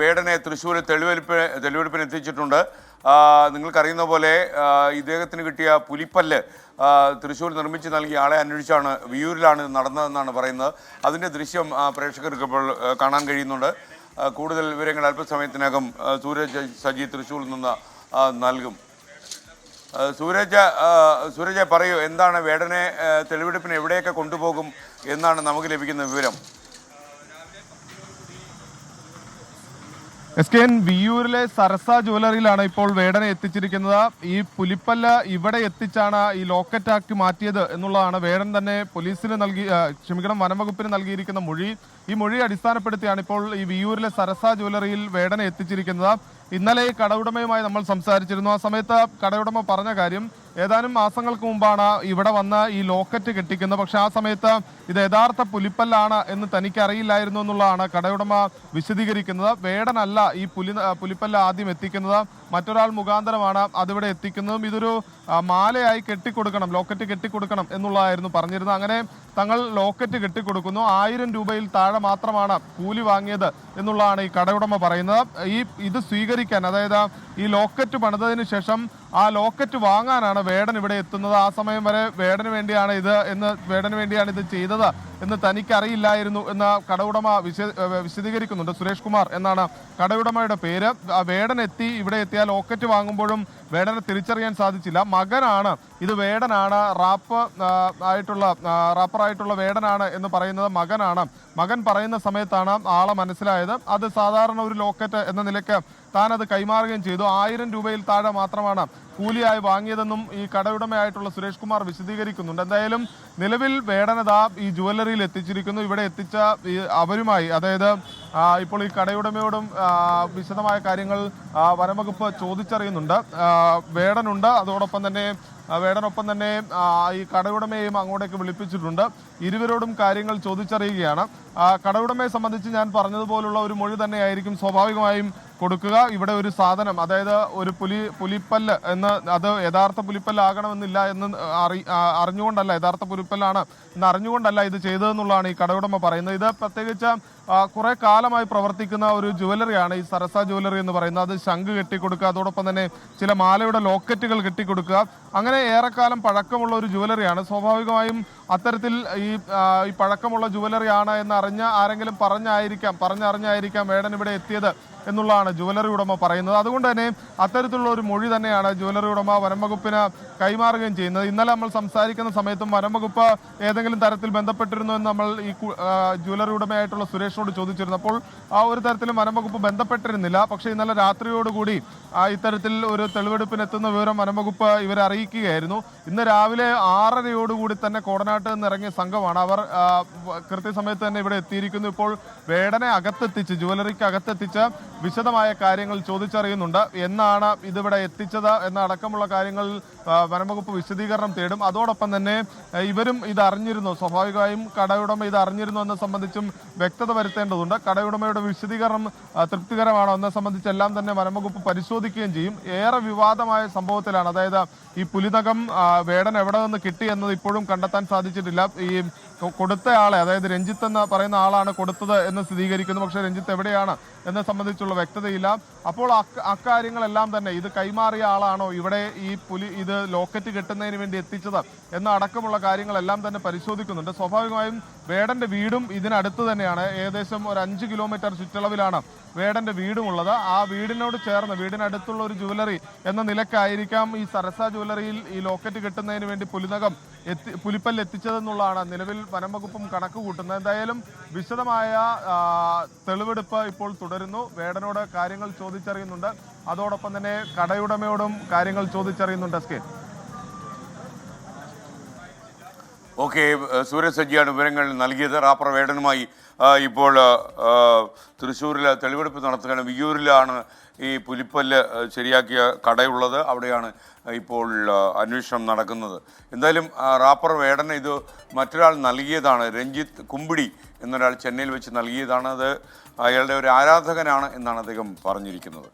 വേടനെ തൃശ്ശൂർ തെളിവെടുപ്പ് തെളിവെടുപ്പിന് എത്തിച്ചിട്ടുണ്ട്. നിങ്ങൾക്കറിയുന്ന പോലെ ഇദ്ദേഹത്തിന് കിട്ടിയ പുലിപ്പല്ല് തൃശ്ശൂർ നിർമ്മിച്ച് നൽകിയ ആളെ അന്വേഷിച്ചാണ് വിയൂരിലാണ് നടന്നതെന്നാണ് പറയുന്നത്. അതിന്റെ ദൃശ്യം പ്രേക്ഷകർക്ക് ഇപ്പോൾ കാണാൻ കഴിയുന്നുണ്ട്. കൂടുതൽ വിവരങ്ങൾ അല്പസമയത്തിനകം സൂരജ് സജി തൃശ്ശൂരിൽ നിന്ന് നൽകും. സൂരജ സൂരജ് പറയൂ എന്താണ് വേടനെ തെളിവെടുപ്പിന് എവിടെയൊക്കെ കൊണ്ടുപോകും എന്നാണ് നമുക്ക് ലഭിക്കുന്ന വിവരം? എസ് കെ എൻ വിയൂരിലെ സരസ ജ്വല്ലറിയിലാണ് ഇപ്പോൾ വേടനെ എത്തിച്ചിരിക്കുന്നത്. ഈ പുലിപ്പല്ല ഇവിടെ എത്തിച്ചാണ് ഈ ലോക്കറ്റ് ആക്കി മാറ്റിയത് എന്നുള്ളതാണ് വേടൻ തന്നെ പോലീസിന് നൽകി ക്ഷമിക്കണം വനംവകുപ്പിന് നൽകിയിരിക്കുന്ന മൊഴി. ഈ മൊഴി അടിസ്ഥാനപ്പെടുത്തിയാണ് ഇപ്പോൾ ഈ വിയൂരിലെ സരസ ജ്വല്ലറിയിൽ വേടനെ എത്തിച്ചിരിക്കുന്നത്. ഇന്നലെ ഈ കടയുടമയുമായി നമ്മൾ സംസാരിച്ചിരുന്നു. ആ സമയത്ത് കടയുടമ പറഞ്ഞ കാര്യം ഏതാനും മാസങ്ങൾക്ക് മുമ്പാണ് ഇവിടെ വന്ന് ഈ ലോക്കറ്റ് കെട്ടിക്കുന്നത്. പക്ഷെ ആ സമയത്ത് ഇത് യഥാർത്ഥ പുലിപ്പല്ലാണ് എന്ന് തനിക്ക് അറിയില്ലായിരുന്നു എന്നുള്ളതാണ് കടയുടമ വിശദീകരിക്കുന്നത്. വേടനല്ല ഈ പുലി പുലിപ്പല്ല ആദ്യം എത്തിക്കുന്നത്. മറ്റൊരാൾ മുഖാന്തരമാണ് അതിവിടെ എത്തിക്കുന്നതും ഇതൊരു മാലയായി കെട്ടിക്കൊടുക്കണം ലോക്കറ്റ് കെട്ടിക്കൊടുക്കണം എന്നുള്ളതായിരുന്നു പറഞ്ഞിരുന്നത്. അങ്ങനെ തങ്ങൾ ലോക്കറ്റ് കെട്ടിക്കൊടുക്കുന്നു. ആയിരം രൂപയിൽ താഴെ മാത്രമാണ് കൂലി വാങ്ങിയത് എന്നുള്ളതാണ് ഈ കടയുടമ പറയുന്നത്. ഈ ഇത് സ്വീകരിക്കാൻ അതായത് ഈ ലോക്കറ്റ് പണിതതിന് ശേഷം ആ ലോക്കറ്റ് വാങ്ങാനാണ് വേടൻ ഇവിടെ എത്തുന്നത്. ആ സമയം വരെ വേടന് വേണ്ടിയാണ് ഇത് എന്ന് വേടന് വേണ്ടിയാണ് ഇത് ചെയ്തത്. എന്ന് തനിക്കറിയില്ലായിരുന്നു എന്ന് കടയുടമ വിശ വിശദീകരിക്കുന്നുണ്ട് സുരേഷ് കുമാർ എന്നാണ് കടയുടമയുടെ പേര്. വേടനെത്തി ഇവിടെ എത്തിയാൽ ലോക്കറ്റ് വാങ്ങുമ്പോഴും വേടനെ തിരിച്ചറിയാൻ സാധിച്ചില്ല. മകനാണ്. ഇത് വേടനാണ്. റാപ്പ് ആയിട്ടുള്ള റാപ്പറായിട്ടുള്ള വേടനാണ് എന്ന് പറയുന്നത് മകനാണ്. മകൻ പറയുന്ന സമയത്താണ് ആളെ മനസ്സിലായത്. അത് സാധാരണ ഒരു ലോക്കറ്റ് എന്ന നിലയ്ക്ക് താൻ അത് കൈമാറുകയും ചെയ്തു. ആയിരം രൂപയിൽ താഴെ മാത്രമാണ് കൂലിയായി വാങ്ങിയതെന്നും ഈ കടയുടമയായിട്ടുള്ള സുരേഷ് കുമാർ വിശദീകരിക്കുന്നുണ്ട്. എന്തായാലും നിലവിൽ വേടനത ഈ ജുവല്ലറിയിൽ എത്തിച്ചിരിക്കുന്നു. ഇവിടെ എത്തിച്ച അവരുമായി അതായത് ഇപ്പോൾ ഈ കടയുടമയോടും വിശദമായ കാര്യങ്ങൾ വനംവകുപ്പ് ചോദിച്ചറിയുന്നുണ്ട്. വേടനുണ്ട്. അതോടൊപ്പം തന്നെ വേടനൊപ്പം തന്നെ ഈ കടയുടമയെയും അങ്ങോട്ടേക്ക് വിളിപ്പിച്ചിട്ടുണ്ട്. ഇരുവരോടും കാര്യങ്ങൾ ചോദിച്ചറിയുകയാണ്. കടയുടമയെ സംബന്ധിച്ച് ഞാൻ പറഞ്ഞതുപോലുള്ള ഒരു മൊഴി തന്നെയായിരിക്കും സ്വാഭാവികമായും കൊടുക്കുക. ഇവിടെ ഒരു സാധനം അതായത് ഒരു പുലി പുലിപ്പല്ല് എന്ന് അത് യഥാർത്ഥ പുലിപ്പല്ലാകണമെന്നില്ല എന്ന് അറി അറിഞ്ഞുകൊണ്ടല്ല യഥാർത്ഥ പുലിപ്പല്ലാണ് എന്ന് അറിഞ്ഞുകൊണ്ടല്ല ഇത് ചെയ്തതെന്നുള്ളതാണ് ഈ കടയുടമ പറയുന്നത്. ഇത് പ്രത്യേകിച്ച് കുറെ കാലമായി പ്രവർത്തിക്കുന്ന ഒരു ജുവലറിയാണ് ഈ സരസ ജുവലറി എന്ന് പറയുന്നത്. അത് ശംഖ് കെട്ടിക്കൊടുക്കുക അതോടൊപ്പം തന്നെ ചില മാലയുടെ ലോക്കറ്റുകൾ കെട്ടിക്കൊടുക്കുക. അങ്ങനെ ഏറെക്കാലം പഴക്കമുള്ള ഒരു ജുവലറിയാണ് സ്വാഭാവികമായും അത്തരത്തിൽ ഈ ഈ പഴക്കമുള്ള ജുവലറിയാണ് എന്ന് അറിഞ്ഞ ആരെങ്കിലും പറഞ്ഞായിരിക്കാം പറഞ്ഞറിഞ്ഞായിരിക്കാം വേടൻ ഇവിടെ എത്തിയത് എന്നുള്ളതാണ് ജുവലറി ഉടമ പറയുന്നത്. അതുകൊണ്ട് തന്നെ അത്തരത്തിലുള്ള ഒരു മൊഴി തന്നെയാണ് ജുവലറി ഉടമ വനം വകുപ്പിന് കൈമാറുകയും ചെയ്യുന്നത്. ഇന്നലെ നമ്മൾ സംസാരിക്കുന്ന സമയത്തും വനം വകുപ്പ് ഏതെങ്കിലും തരത്തിൽ ബന്ധപ്പെട്ടിരുന്നു എന്ന് നമ്മൾ ഈ ജുവലറി ഉടമയായിട്ടുള്ള സുരേഷിനോട് ചോദിച്ചിരുന്നു അപ്പോൾ ആ ഒരു തരത്തിലും വനം വകുപ്പ് ബന്ധപ്പെട്ടിരുന്നില്ല. പക്ഷേ ഇന്നലെ രാത്രിയോടുകൂടി ഇത്തരത്തിൽ ഒരു തെളിവെടുപ്പിനെത്തുന്ന വിവരം വനംവകുപ്പ് ഇവരെ അറിയിക്കുകയായിരുന്നു. ഇന്ന് രാവിലെ ആറരയോടുകൂടി തന്നെ കോടനാട്ട് നിന്ന് ഇറങ്ങിയ സംഘമാണ്. അവർ ആ, കൃത്യസമയത്ത് തന്നെ ഇവിടെ എത്തിയിരിക്കുന്നു. ഇപ്പോൾ വേടനെ അകത്തെത്തിച്ച് ജുവലറിക്ക് അകത്തെത്തിച്ച് വിശദമായ കാര്യങ്ങൾ ചോദിച്ചറിയുന്നുണ്ട്. എന്നാണ് ഇതിവിടെ എത്തിച്ചത് എന്ന അടക്കമുള്ള കാര്യങ്ങൾ ആ, വനംവകുപ്പ് വിശദീകരണം തേടും. അതോടൊപ്പം തന്നെ ആ, ഇവരും ഇത് അറിഞ്ഞിരുന്നു. സ്വാഭാവികമായും കടയുടമ ഇത് അറിഞ്ഞിരുന്നു എന്ന സംബന്ധിച്ചും വ്യക്തത വരുത്തേണ്ടതുണ്ട്. കടയുടമയുടെ വിശദീകരണം തൃപ്തികരമാണോ എന്നെ സംബന്ധിച്ചെല്ലാം തന്നെ വനംവകുപ്പ് പരിശോധിക്കുകയും ചെയ്യും. ഏറെ വിവാദമായ സംഭവത്തിലാണ്. അതായത് ഈ പുലിനകം വേടൻ എവിടെ നിന്ന് കിട്ടി എന്നത് ഇപ്പോഴും കണ്ടെത്താൻ സാധിച്ചിട്ടില്ല. ഈ കൊടുത്തയാളെ അതായത് രഞ്ജിത്ത് എന്ന് പറയുന്ന ആളാണ് കൊടുത്തത് എന്ന് സ്ഥിരീകരിക്കുന്നു. പക്ഷേ രഞ്ജിത്ത് എവിടെയാണ് എന്നെ സംബന്ധിച്ചുള്ള വ്യക്തതയില്ല. അപ്പോൾ അക്ക- അക്കാര്യങ്ങളെല്ലാം തന്നെ ഇത് കൈമാറിയ ആളാണോ? ഇവിടെ ഈ പുലി ഇത് ലോക്കറ്റ് കെട്ടുന്നതിന് വേണ്ടി എത്തിച്ചത് എന്ന അടക്കമുള്ള കാര്യങ്ങളെല്ലാം തന്നെ പരിശോധിക്കുന്നുണ്ട്. സ്വാഭാവികമായും വേടന്റെ വീടും ഇതിനടുത്ത് തന്നെയാണ്. ഏകദേശം ഒരു അഞ്ച് കിലോമീറ്റർ ചുറ്റളവിലാണ് വേടന്റെ വീടുമുള്ളത്. ആ വീടിനോട് ചേർന്ന് വീടിനടുത്തുള്ള ഒരു ജുവലറി എന്ന നിലക്കായിരിക്കാം ഈ സരസ ജുവലറിയിൽ ഈ ലോക്കറ്റ് കിട്ടുന്നതിന് വേണ്ടി പുലിനകം എത്തി പുലിപ്പല്ല് എത്തിച്ചതെന്നുള്ളതാണ് നിലവിൽ വനം വകുപ്പും കണക്ക് കൂട്ടുന്നത്. എന്തായാലും വിശദമായ തെളിവെടുപ്പ് ഇപ്പോൾ തുടരുന്നു. വേടനോട് കാര്യങ്ങൾ ചോദിച്ചറിയുന്നുണ്ട്. അതോടൊപ്പം തന്നെ കടയുടമയോടും കാര്യങ്ങൾ ചോദിച്ചറിയുന്നുണ്ട് എസ് കെ ഓക്കെ സൂരജ് സജ്ജിയാണ് വിവരങ്ങൾ നൽകിയത്. റാപ്പർ വേടനുമായി ഇപ്പോൾ തൃശ്ശൂരിൽ തെളിവെടുപ്പ് നടത്തുകയാണ്. വിയ്യൂരിലാണ് ഈ പുലിപ്പല്ല് ശരിയാക്കിയ കടയുള്ളത്. അവിടെയാണ് ഇപ്പോൾ അന്വേഷണം നടക്കുന്നത്. എന്തായാലും റാപ്പർ വേടന ഇത് മറ്റൊരാൾ നൽകിയതാണ്. രഞ്ജിത്ത് കുമ്പിടി എന്നൊരാൾ ചെന്നൈയിൽ വെച്ച് നൽകിയതാണ് അത് അയാളുടെ ഒരു ആരാധകനാണ് എന്നാണ് അദ്ദേഹം പറഞ്ഞിരിക്കുന്നത്.